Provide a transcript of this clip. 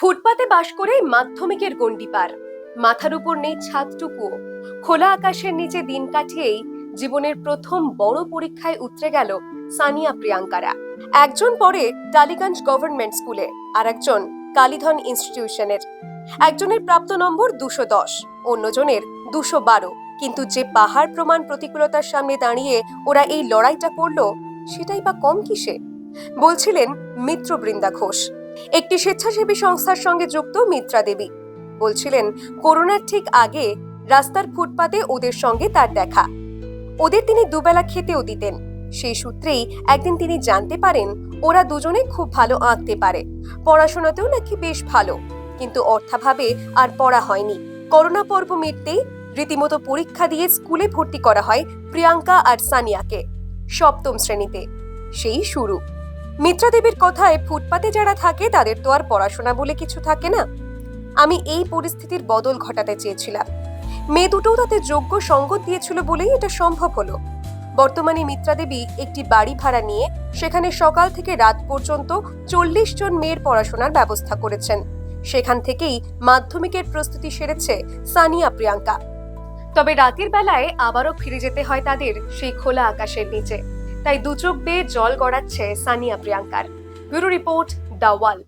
ফুটপাতে বাস করে মাধ্যমিকের গণ্ডি পার। মাথার উপর নেই ছাদটুকুও খোলা আকাশের নিচে দিন কাটিয়েই জীবনের প্রথম বড় পরীক্ষায় উতরে গেল সানিয়া প্রিয়াঙ্কারা। একজন পড়ে টালিগঞ্জ গভর্নমেন্ট স্কুলে, আর একজন কালীধন ইনস্টিটিউশনের। একজনের প্রাপ্ত নম্বর দুশো দশ, অন্যজনের দুশো বারো। কিন্তু যে পাহাড় প্রমাণ প্রতিকূলতার সামনে দাঁড়িয়ে ওরা এই লড়াইটা করল, সেটাই বা কম কিসে? বলছিলেন মিত্র বৃন্দা ঘোষ। একটি স্বেচ্ছাসেবী সংস্থার সঙ্গে যুক্ত মিত্রা দেবী। বলছিলেন, করোনার ঠিক আগে রাস্তার ফুটপাতে ওদের সঙ্গে তার দেখা। ওদের তিনি দুবেলা খেতেও দিতেন। সেই সূত্রেই একদিন তিনি জানতে পারেন, ওরা দুজনে খুব ভালো আঁকতে পারে। পড়াশোনাতেও নাকি বেশ ভালো। কিন্তু অর্থাভাবে আর পড়া হয়নি। করোনা পর্ব মিটতেই রীতিমতো পরীক্ষা দিয়ে স্কুলে ভর্তি করা হয় প্রিয়াঙ্কা আর সানিয়াকে সপ্তম শ্রেণীতে। সেই শুরু। মিত্রাদেবীর কথায় ফুটপাতে যারা থাকে, তাদের তো আর পড়াশোনা বলে কিছু থাকে না। আমি এই পরিস্থিতির বদল ঘটাতে চেয়েছিলাম। মেয়ে দুটোও তাতে যোগ্য সঙ্গত দিয়েছিল বলেই এটা সম্ভব হলো। বর্তমানে মিত্রাদেবী একটি বাড়ি ভাড়া নিয়ে সেখানে সকাল থেকে রাত পর্যন্ত চল্লিশ জন মেয়ের পড়াশোনার ব্যবস্থা করেছেন। সেখান থেকেই মাধ্যমিকের প্রস্তুতি সেরেছে সানিয়া প্রিয়াঙ্কা। তবে রাতের বেলায় আবারও ফিরে যেতে হয় তাদের সেই খোলা আকাশের নিচে। তাই দুচোখ বেয়ে জল গড়াচ্ছে সানিয়া প্রিয়াঙ্কার। Bureau report the wall.